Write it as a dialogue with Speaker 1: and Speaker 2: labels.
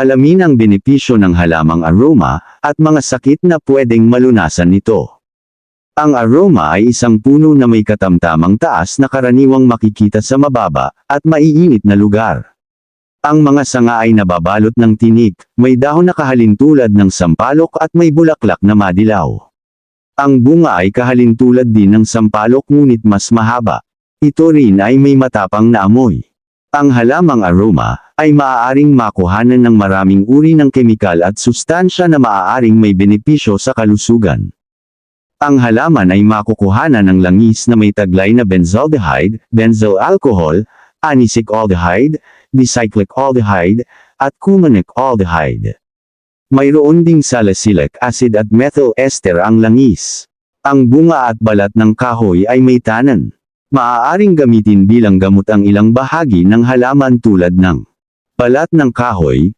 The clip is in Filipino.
Speaker 1: Alamin ang benepisyo ng halamang aroma, at mga sakit na pwedeng malunasan nito. Ang aroma ay isang puno na may katamtamang taas na karaniwang makikita sa mababa, at maiinit na lugar. Ang mga sanga ay nababalot ng tinik, may dahon na kahalintulad ng sampalok at may bulaklak na madilaw. Ang bunga ay kahalintulad din ng sampalok ngunit mas mahaba. Ito rin ay may matapang na amoy. Ang halamang aroma ay maaaring makuhanan ng maraming uri ng kemikal at sustansya na maaaring may benepisyo sa kalusugan. Ang halaman ay makukuhanan ng langis na may taglay na benzaldehyde, benzyl alcohol, anisic aldehyde, dicyclic aldehyde, at cumanic aldehyde. Mayroon ding salicylic acid at methyl ester ang langis. Ang bunga at balat ng kahoy ay may tanan. Maaaring gamitin bilang gamot ang ilang bahagi ng halaman tulad ng balat ng kahoy,